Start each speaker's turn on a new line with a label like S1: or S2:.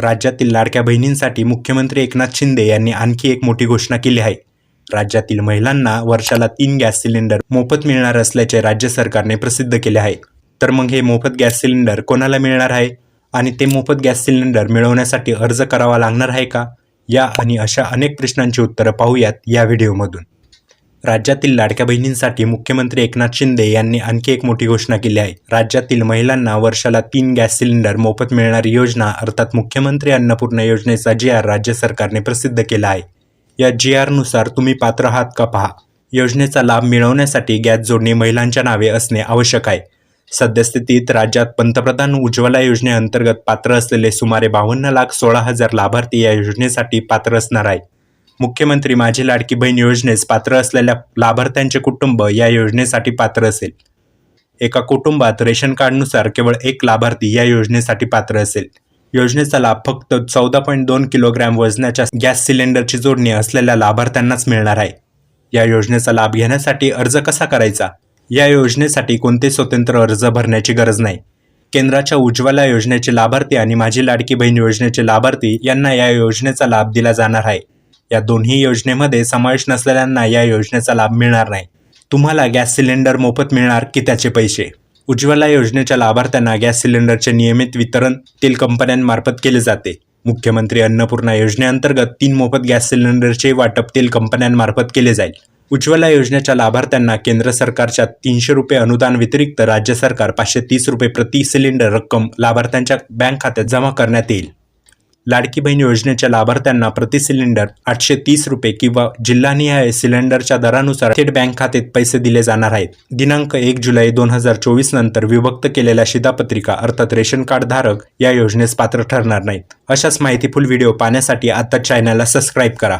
S1: राज्यातील लाडक्या बहिणींसाठी मुख्यमंत्री एकनाथ शिंदे यांनी आणखी एक मोठी घोषणा केली आहे. राज्यातील महिलांना वर्षाला तीन गॅस सिलेंडर मोफत मिळणार असल्याचे राज्य सरकारने प्रसिद्ध केले आहे. तर मग हे मोफत गॅस सिलेंडर कोणाला मिळणार आहे? आणि ते मोफत गॅस सिलेंडर मिळवण्यासाठी अर्ज करावा लागणार आहे का? या आणि अशा अनेक प्रश्नांची उत्तरं पाहूयात या व्हिडिओमधून. राज्यातील लाडक्या बहिणींसाठी मुख्यमंत्री एकनाथ शिंदे यांनी आणखी एक मोठी घोषणा केली आहे. राज्यातील महिलांना वर्षाला तीन गॅस सिलेंडर मोफत मिळणारी योजना अर्थात मुख्यमंत्री अन्नपूर्णा योजनेचा जी आर राज्य सरकारने प्रसिद्ध केला आहे. या जी आरनुसार तुम्ही पात्र आहात का पहा. योजनेचा लाभ मिळवण्यासाठी गॅस जोडणी महिलांच्या नावे असणे आवश्यक आहे. सद्यस्थितीत राज्यात पंतप्रधान उज्ज्वला योजनेअंतर्गत पात्र असलेले सुमारे बावन्न लाख सोळा हजार लाभार्थी या योजनेसाठी पात्र असणार आहे मुख्यमंत्री माझी लाडकी बहीण योजनेस पात्र असलेल्या लाभार्थ्यांचे कुटुंब या योजनेसाठी पात्र असेल. एका कुटुंबात रेशन कार्डनुसार केवळ एक लाभार्थी या योजनेसाठी पात्र असेल. योजनेचा लाभ फक्त चौदा पॉईंट दोन किलोग्रॅम वजनाच्या गॅस सिलेंडरची जोडणी असलेल्या लाभार्थ्यांनाच मिळणार आहे. या योजनेचा लाभ घेण्यासाठी अर्ज कसा करायचा? या योजनेसाठी कोणते स्वतंत्र अर्ज भरण्याची गरज नाही. केंद्राच्या उज्ज्वला योजनेचे लाभार्थी आणि माझी लाडकी बहीण योजनेचे लाभार्थी यांना या योजनेचा लाभ दिला जाणार आहे. या दोन्ही योजनेमध्ये समावेश नसलेल्यांना या योजनेचा लाभ मिळणार नाही. तुम्हाला गॅस सिलेंडर मोफत मिळणार की त्याचे पैसे? उज्ज्वला योजनेच्या लाभार्थ्यांना गॅस सिलेंडरचे नियमित वितरण तेल कंपन्यांमार्फत केले जाते. मुख्यमंत्री अन्नपूर्णा योजनेअंतर्गत तीन मोफत गॅस सिलेंडरचे वाटप तेल कंपन्यांमार्फत केले जाईल. उज्ज्वला योजनेच्या लाभार्थ्यांना केंद्र सरकारच्या तीनशे रुपये अनुदान व्यतिरिक्त राज्य सरकार पाचशे तीस रुपये प्रति सिलेंडर रक्कम लाभार्थ्यांच्या बँक खात्यात जमा करण्यात येईल. लाडकी बहीण योजनेच्या लाभार्थ्यांना प्रति सिलेंडर आठशे तीस रुपये किंवा जिल्हानिहाय सिलेंडरच्या दरानुसार थेट बँक खात्यात पैसे दिले जाणार आहेत. दिनांक एक जुलै दोन हजार चोवीस नंतर विभक्त केलेल्या शिधापत्रिका अर्थात रेशन कार्ड धारक या योजनेस पात्र ठरणार नाहीत. अशाच माहितीफुल व्हिडिओ पाहण्यासाठी आता चॅनलला सबस्क्राईब करा.